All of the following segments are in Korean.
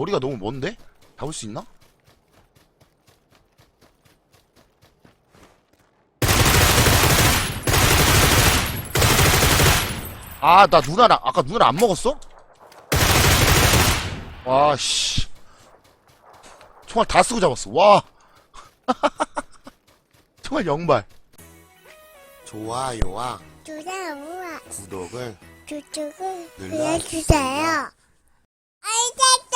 거리가 너무 먼데? 잡을 수 있나? 아, 나 누나랑, 아까 누나랑 안 먹었어? 와, 씨. 총알 다 쓰고 잡았어. 와. 총알 영발. 좋아요와 좋아요와 구독을 구독을 눌러주세요. 눌러주세요. 알겠어!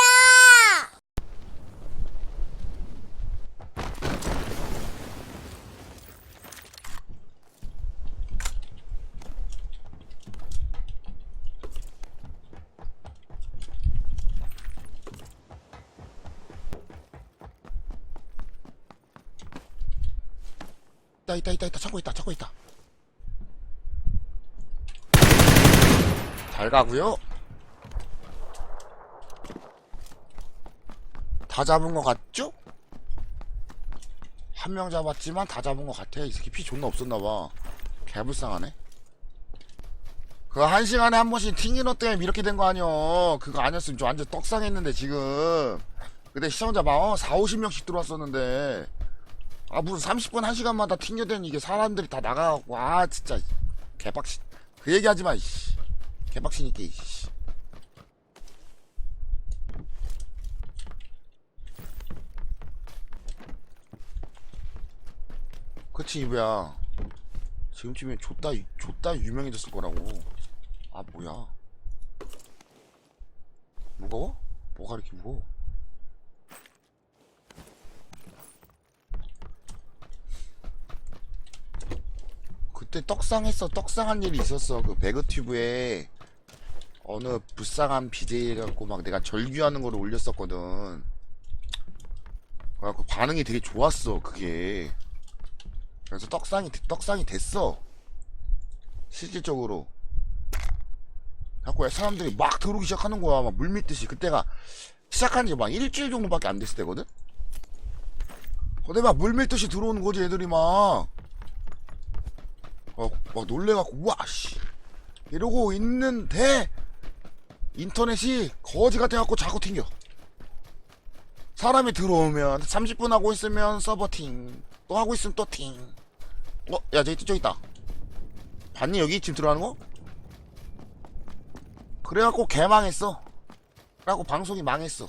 있다, 있다, 있다, 있다. 찾고 있다, 찾고 있다. 잘 가고요. 다 잡은 것 같죠? 한 명 잡았지만 다 잡은 것 같아. 이 새끼 피 존나 없었나봐. 개불쌍하네. 그거 한 시간에 한 번씩 튕기너 때문에 이렇게 된 거 아니여. 그거 아니었으면 좀 완전 떡상했는데, 지금. 근데 시청자 막, 어, 4, 50명씩 들어왔었는데. 아, 무슨 30분, 1시간마다 튕겨대는 이게 사람들이 다 나가갖고, 아, 진짜. 개빡신. 그 얘기 하지 마, 이씨. 개빡치니까, 이씨. 그치, 이브야. 지금쯤에 좆다, 좆다 유명해졌을 거라고. 아, 뭐야. 무거워? 뭐가 이렇게 무거워? 그때 떡상했어. 떡상한 일이 있었어. 그 배그튜브에 어느 불쌍한 BJ 갖고 막 내가 절규하는 거를 올렸었거든. 그래갖고 반응이 되게 좋았어 그게. 그래서 떡상이 떡상이 됐어. 실질적으로. 자꾸 사람들이 막 들어오기 시작하는 거야. 막 물밀듯이. 그때가 시작한 지 막 일주일 정도밖에 안 됐을 때거든? 근데 막 물밀듯이 들어오는 거지 애들이 막 어, 막 놀래갖고, 우와, 씨. 이러고 있는데, 인터넷이 거지 같아갖고 자꾸 튕겨. 사람이 들어오면, 30분 하고 있으면 서버 팅. 또 하고 있으면 또 팅. 어, 야, 저기, 저기 있다. 봤니, 여기 지금 들어가는 거? 그래갖고 개망했어. 그래갖고 방송이 망했어.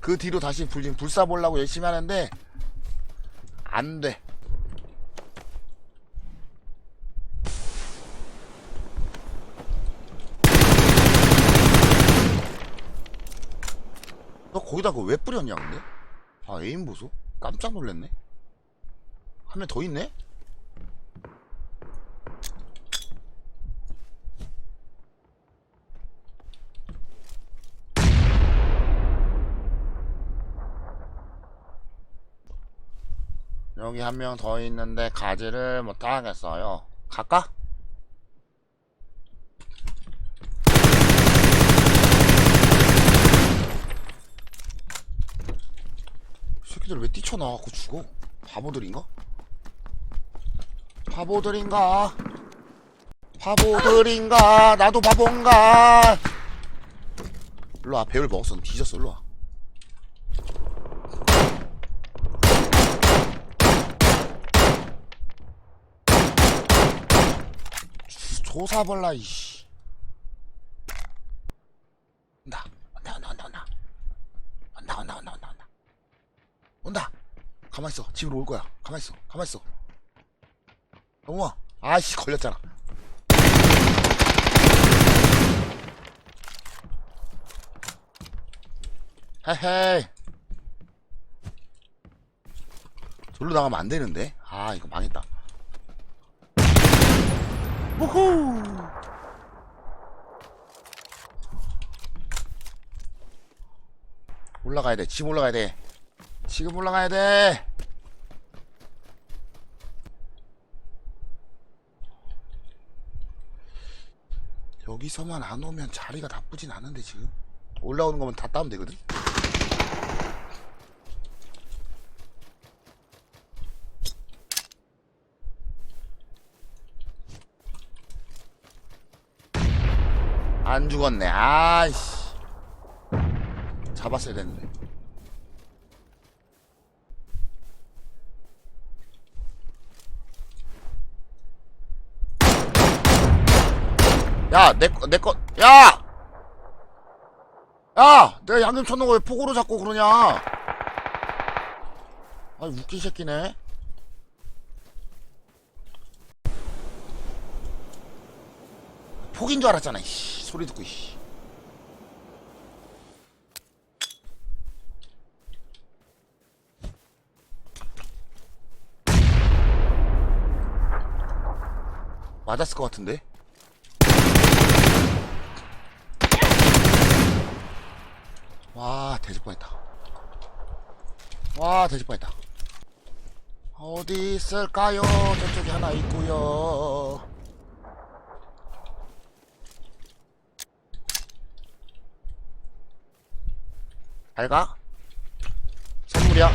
그 뒤로 다시 불, 불 쏴보려고 열심히 하는데, 안 돼. 거기다 그거 왜 뿌렸냐 근데? 아 에임 보소? 깜짝 놀랐네 한 명 더 있네? 여기 한 명 더 있는데 가지를 못하겠어요 갈까? 이 새끼들 왜 뛰쳐나와갖고 죽어? 바보들인가? 바보들인가? 바보들인가? 나도 바본가? 일로와 배울 먹었어 너 뒤졌어 일로와 조사벌라 이씨 온다. 가만 있어. 집으로 올 거야. 가만 있어. 가만 있어. 영웅아. 아씨 걸렸잖아. 헤헤이. 절로 나가면 안 되는데. 아 이거 망했다. 우후. 올라가야 돼. 집 올라가야 돼. 지금 올라가야 돼. 여기서만 안 오면 자리가 나쁘진 않은데 지금 올라오는 거면 다 따면 되거든. 안 죽었네. 아이씨. 잡았어야 되는데. 야, 내 거, 내 거, 야! 야! 내가 양념 쳐놓은 거왜 폭으로 잡고 그러냐? 아, 웃긴 새끼네. 폭인 줄 알았잖아, 씨. 소리 듣고, 씨. 맞았을 것 같은데? 와, 돼질 뻔했다. 와, 돼질 뻔했다. 어디 있을까요? 저쪽에 하나 있고요. 잘 가? 선물이야?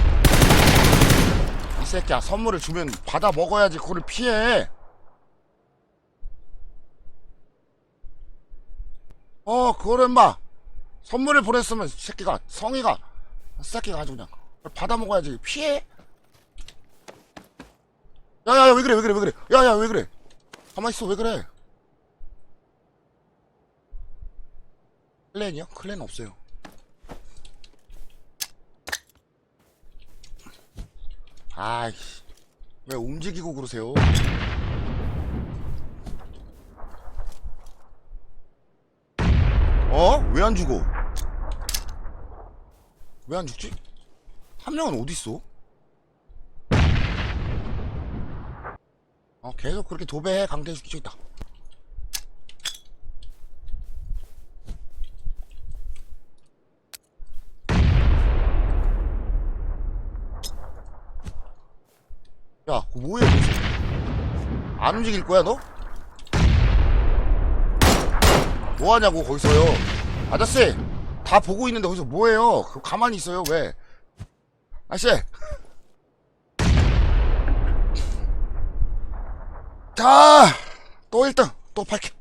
이 새끼야, 선물을 주면 받아 먹어야지 그걸 피해. 어, 그걸 인마 선물을 보냈으면 이 새끼가 성의가 새끼가 아주 그냥 받아 먹어야지. 피해? 야야야 왜 그래 왜 그래 왜 그래? 야야 왜 그래? 가만 있어 왜 그래? 클랜이요? 클랜 없어요. 아이씨. 왜 움직이고 그러세요 어? 왜 안 죽어? 왜 안 죽지? 한 명은 어디 있어? 어 계속 그렇게 도배해 강대식 있다. 야, 그거 뭐해, 거기서? 안 움직일 거야, 너? 뭐 하냐고, 거기서요. 아저씨, 다 보고 있는데 거기서 뭐해요? 그 가만히 있어요, 왜? 아저씨! 자, 또 1등, 또 8킬.